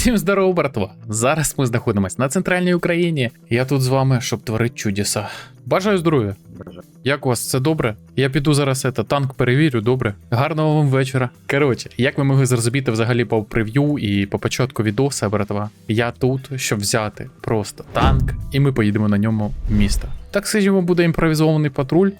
Всім здорово, братва! Зараз ми знаходимося на центральній Україні. Я тут з вами, щоб творити чудеса. Бажаю здоров'я. Як у вас це добре? Я піду зараз это, танк перевірю, добре. Гарного вам вечора. Коротше, як ви могли зрозуміти взагалі по прев'ю і по початку відоса, братва, я тут, щоб взяти просто танк, і ми поїдемо на ньому в місто. Так скажімо, буде імпровізований патруль.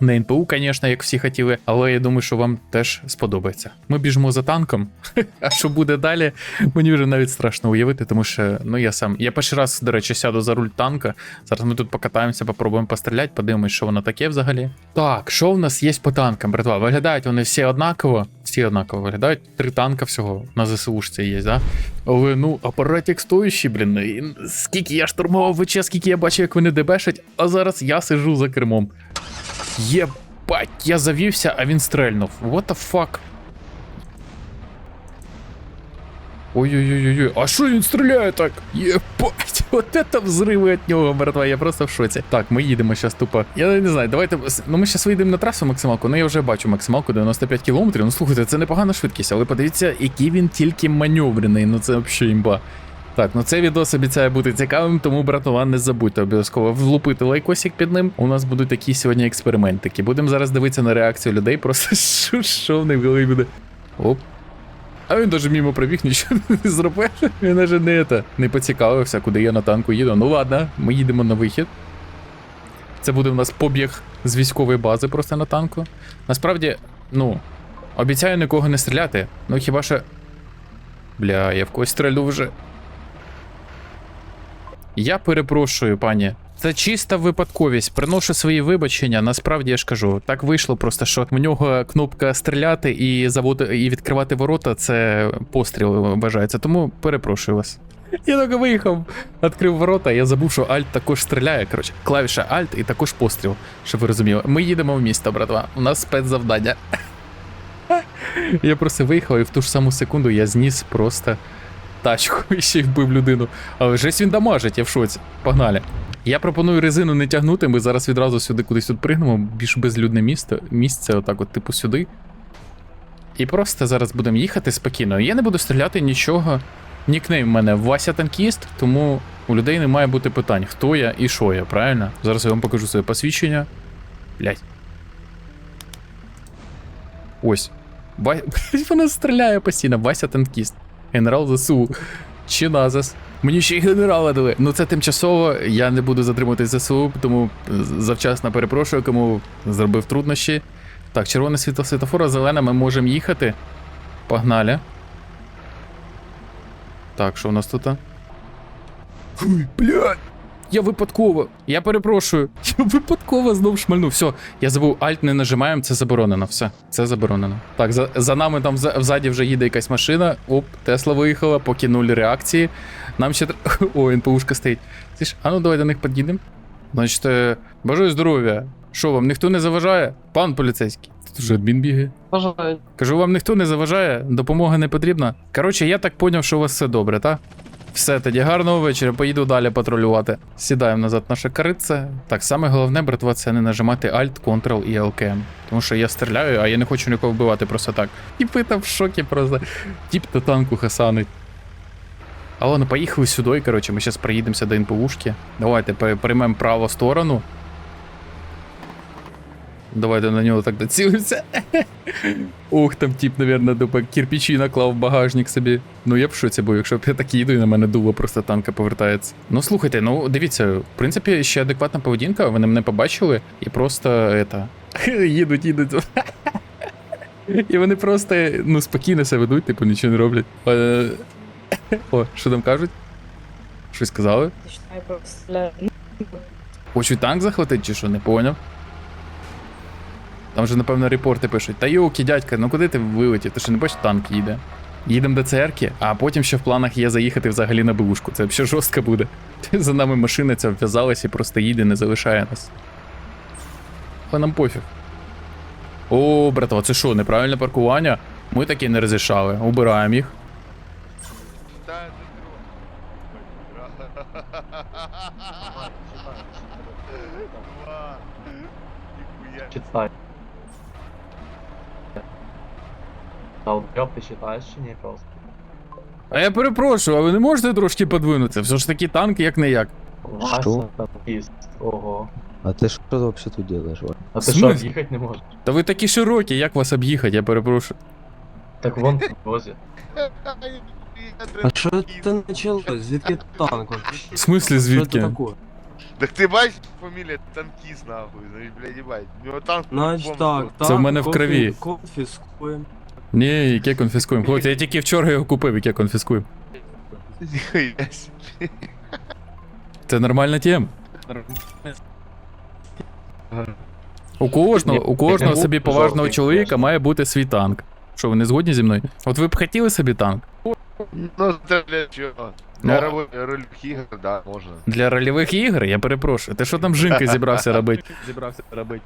Не НПУ, звісно, як всі хотіли, але я думаю, що вам теж сподобається. Ми біжимо за танком. А що буде далі, мені вже навіть страшно уявити, тому що ну я сам. Я перший раз, до речі, сяду за руль танка. Зараз ми тут покатаємося, попробуємо постріляти, подивимось, що воно таке взагалі. Так, що в нас є по танкам, братва? Виглядають вони всі однаково. Всі однаково виглядають. Три танка всього на ЗСУшці є, да? Але ну, апаратик стоящий, блін. Скільки я штурмував ВЧ, скільки я бачив, як вони дебешать, а зараз я сижу за кермом. Єбать, я завівся, а він стрельнув. What the fuck? Ой-ой-ой, ой а що він стріляє так? Єбать, от это взриви від нього, братва, я просто в шоці. Так, ми їдемо зараз тупо. Я не знаю, давайте. Ну ми зараз вийдемо на трасу максималку, ну я вже бачу максималку 95 км. Ну слухайте, це непогана швидкість, але подивіться, який він тільки маневрений, ну це взагалі імба. Так, ну цей відос обіцяє бути цікавим, тому, братова, не забудьте обов'язково влупити лайкосик під ним. У нас будуть такі сьогодні експериментики. Будемо зараз дивитися на реакцію людей, просто що, що в них голові буде. Оп. А він даже мимо пробіг, нічого не зробив. Він навіть не, это, не поцікавився, куди я на танку їду. Ну ладно, ми їдемо на вихід. Це буде у нас побіг з військової бази просто на танку. Насправді, ну, обіцяю нікого не стріляти. Ну хіба що. Бля, я в когось стрелю вже. Я перепрошую, пані. Це чиста випадковість. Приношу свої вибачення. Насправді я ж кажу, так вийшло просто, що в нього кнопка стріляти і заводи і відкривати ворота це постріл вважається. Тому перепрошую вас. Я тільки виїхав, відкрив ворота, я забув, що Альт також стріляє. Коротше, клавіша Альт і також постріл, щоб ви розуміли. Ми їдемо в місто, братва. У нас спецзавдання. Я просто виїхав і в ту ж саму секунду я зніс просто тачку і ще й вбив людину. Але жесть він дамажить, я в шоці. Погнали. Я пропоную резину не тягнути, ми зараз відразу сюди кудись тут пригнемо, більш безлюдне місто, місце, отак, от, типу, сюди. І просто зараз будемо їхати спокійно. Я не буду стріляти нічого. Нікнейм в мене Вася Танкіст, тому у людей не має бути питань, хто я і що я, правильно? Зараз я вам покажу своє посвідчення. Блять. Ось. Вона стріляє постійно. Вася Танкіст. Генерал ЗСУ. Чи назас. Мені ще й генерала дали. Ну це тимчасово, я не буду затримувати ЗСУ, тому завчасно перепрошую, кому зробив труднощі. Так, червоне світло світофора, зелене, ми можемо їхати. Погнали. Так, що у нас тут? Фуй, блядь! Я випадково. Я перепрошую. Я випадково знов шмальнув. Все, я забув, Альт не нажимаємо, це заборонено. Все, це заборонено. Так, за, за нами там вза- взаді вже їде якась машина. Оп, Тесла виїхала, поки нуль реакції. Нам ще О, НПУшка стоїть. Ж, а ну давай до них під'їдемо. Значить, е, бажаю здоров'я. Що вам ніхто не заважає? Пан поліцейський. Тут вже адмін бігає. Бажаю. Кажу, вам ніхто не заважає, допомога не потрібна. Коротше, я так поняв, що у вас все добре, так? Все, тоді гарного вечора, поїду далі патрулювати. Сідаємо назад наше карице. Так, саме головне, братва, це не нажимати Alt, Ctrl і LKM. Тому що я стріляю, а я не хочу нікого вбивати просто так. І там в шокі просто. Тіп до танку хасанить. А ладно, поїхали сюди, коротше, ми зараз приїдемося до НПУшки. Давайте приймемо праву сторону. Давайте на нього так доцілимося. Ух, там тип, наверное, тупо кирпичі наклав в багажник собі. Ну я б шоці був, якщо б я так їду і на мене дуло просто танка повертається. Ну слухайте, ну дивіться, в принципі, ще адекватна поведінка, вони мене побачили і просто это. їдуть, їдуть. І вони просто ну, спокійно себе ведуть, типу нічого не роблять. Е, О, що там кажуть? Щось сказали? Хочуть танк захватити чи що, не поняв. Там же, напевно, репорти пишуть. Та йоки, дядька, ну куди ти вилетів? Ти що не бачиш, танк їде. Їдемо до церкви, а потім ще в планах є заїхати взагалі на бушку. Це взагалі жорстко буде. За нами машина ця вв'язалась і просто їде, не залишає нас. Але нам пофіг. О, братва, це що, неправильне паркування? Ми таке не розрішали. Убираємо їх. Читай. Трьох ти читаєш чи ні просто? А я перепрошую, а ви не можете трошки подвинутися? Все ж таки танк як не як. Танкіст. Ого. А ты что вообще тут делаешь, Вань? А ти В що, смислі? їхати не можеш? Та ви такі широкі, як вас об'їхати, я перепрошую. Так вон тут возять. А что это началось? Звідки танк? В смислі звідки? такое? Так ти бачиш, фамілія танкіст, нахуй, ну, блядь, їбать. У нього танк Значить по-любому так, був. Це в мене в крові. Конфіскуємо. Ні, яке конфіскуємо. Хлопці, я тільки вчора його купив, яке конфіскуємо. Ніхуя собі. Це нормальна тема. У кожного, у кожного собі поважного чоловіка має бути свій танк. Що, ви не згодні зі мною? От ви б хотіли собі танк? Ну, це для чого? Ну, Для роль- рольових ігор, да, можна. Для рольових ігор, я перепрошую. Ти що там з жінкою зібрався робити? Зібрався робити.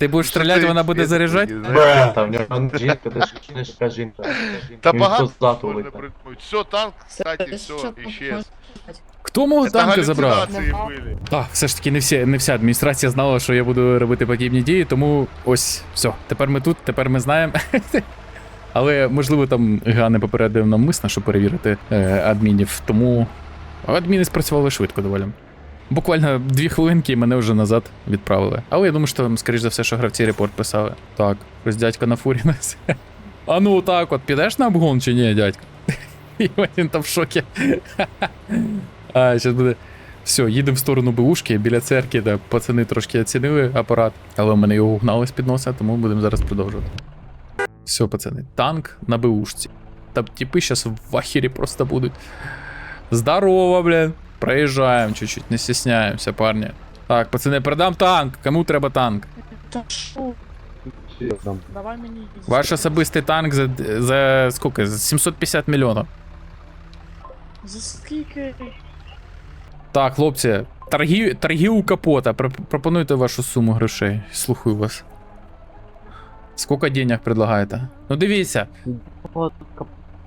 Ти будеш стріляти, вона буде заряджати? Там в нього жінка, ти ж жінка. Та Він багато здату можна придумати. Все, танк, кстати, все, исчез. Хто мого Это танка забрав? галюцинації були. Так, все ж таки не всі, не вся адміністрація знала, що я буду робити подібні дії, тому ось все. Тепер ми тут, тепер ми знаємо. Але можливо там Га не попередив навмисно, щоб перевірити е, адмінів. Тому адміни спрацювали швидко доволі. Буквально дві хвилинки і мене вже назад відправили. Але я думаю, що там, скоріш за все, що гравці репорт писали. Так, ось дядька на фурі нас. А ну так, от підеш на обгон чи ні, дядька? І він там в шокі. А, зараз буде. Все, їдемо в сторону БУшки, біля церкви, де пацани трошки оцінили апарат, але в мене його угнали з під носа, тому будемо зараз продовжувати. Все, пацани, танк на БУшці. Там типи зараз в ахері просто будуть. Здорово, блін. Проїжджаємо чуть-чуть, не стесняємося, парні. Так, пацани, передам танк. Кому треба танк? Та що? Давай мені. Ваш особистий танк за, за скільки? За 750 мільйонів. За скільки? Так, хлопці, торги, торги у капота. Про- Пропонуйте вашу суму грошей. Слухаю вас. Скільки денег предлагаєте? Ну дивіться, Вот,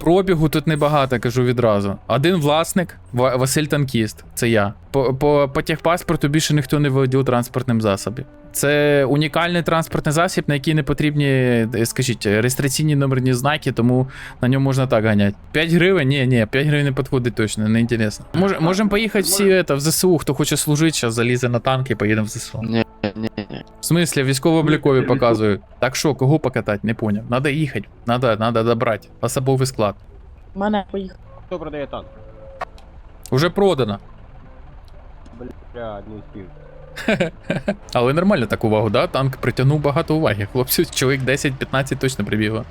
пробігу тут небагато, кажу відразу. Один власник, Василь Танкіст, це я. По, по, по техпаспорту більше ніхто не володів транспортним засобом. Це унікальний транспортний засіб, на який не потрібні, е, скажіть, реєстраційні номерні знаки, тому на ньому можна так ганяти. 5 гривень? Ні, ні, 5 гривень не підходить точно, не інтересно. Мож, можемо поїхати всі это, в ЗСУ, хто хоче служити, зараз залізе на танк і поїдемо в ЗСУ. Ні, ні, ні. В смысле, військово-облікові показують. Так що, кого покатати, не поняв. Надо їхати, надо, надо добрати. Особовий склад. Мене поїхав. Хто продає танк? Уже продано. Бля, не успів. Але нормально так увагу, да? Танк притягнув багато уваги. Хлопців, чоловік 10-15 точно прибігло.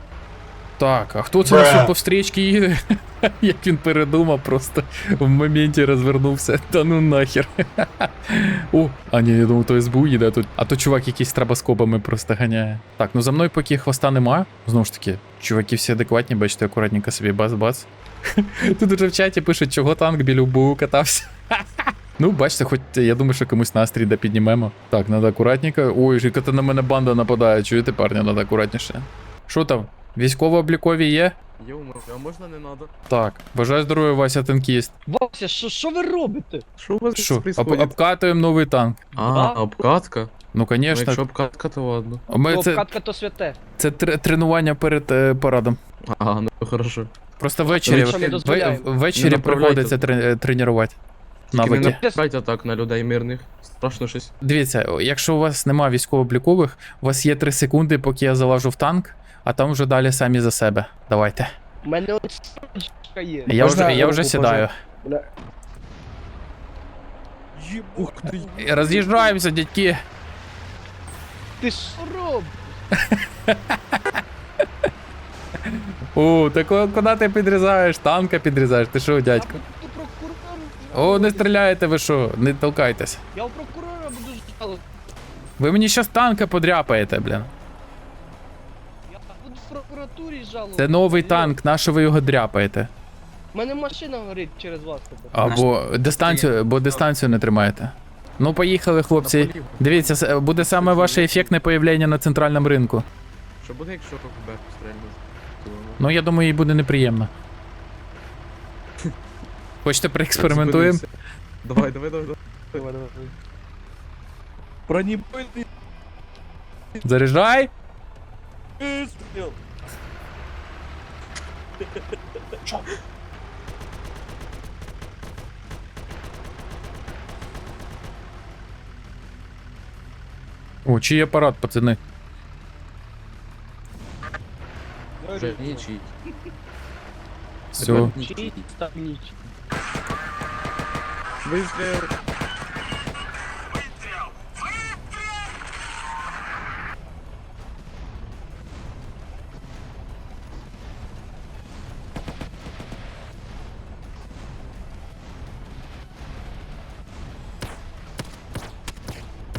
Так, а хто це Бра. нас по встрічці їде? Як він передумав, просто в моменті розвернувся. Та ну нахер. О, а ні, я думав, то СБУ їде тут. А то чувак якийсь трабоскопами просто ганяє. Так, ну за мною поки хвоста нема. Знову ж таки, чуваки всі адекватні, бачите, акуратненько собі бац-бац. Тут уже в чаті пишуть, чого танк біля БУ катався. Ну, бачите, хоч я думаю, що комусь настрій да піднімемо. Так, надо акуратненько. Ой, яка на мене банда нападає. Чуєте, парня, надо акуратніше. Що там? Військово-облікові є? Йома, а можна не надо? Так, бажаю здоров'я, Вася танкіст. Вася, що, що ви робите? Що у вас Що, об, происходит? обкатуємо новий танк. А, обкатка? Ну, Ну, звісно. якщо обкатка, то ладно. Ми, Бо це, обкатка то святе. це тр- тренування перед е, парадом. А, ну хорошо. Просто ввечері, дозволяємо? ввечері Не направляйте. приходиться тре- тренувати. Тільки не Навики. так на людей мирних. Страшно щось. Дивіться, якщо у вас нема військово-облікових, у вас є 3 секунди, поки я залажу в танк, а там вже далі самі за себе. Давайте. У мене от стрічка є. Я Можна вже, я вже сідаю. Ух ти. Роз'їжджаємося, дядьки. Ти що робиш? О, так куди ти підрізаєш? Танка підрізаєш, ти що, дядько? Буду прокурором. О, не стріляєте ви що, не толкайтесь. Я у прокурора буду жалувати. Ви мені щас танка подряпаєте, блін. Прокуратурі жалувати. Це новий танк, на що ви його дряпаєте? У мене машина горить через вас тепер. Або дистанцію, бо дистанцію не тримаєте. Ну, поїхали, хлопці. Дивіться, с- буде саме ваше ефектне появлення на центральному ринку. Що буде, якщо ФБР пострельне? Ну, я думаю, їй буде неприємно. Хочете проекспериментуємо? Давай, давай, давай, давай. Давай, давай, давай. О, чий апарат, пацаны? Все. Нічий,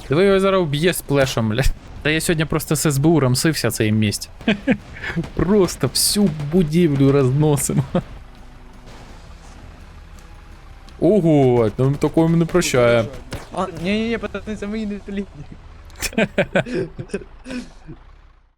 Диви його зараз вб'є сплешом, бля. Та я сьогодні просто з СБУ рамсився цей місць. Просто всю будівлю розносимо. Ого, такое такого не прощаємо. А, ні-ні-ні, пацани, це мої не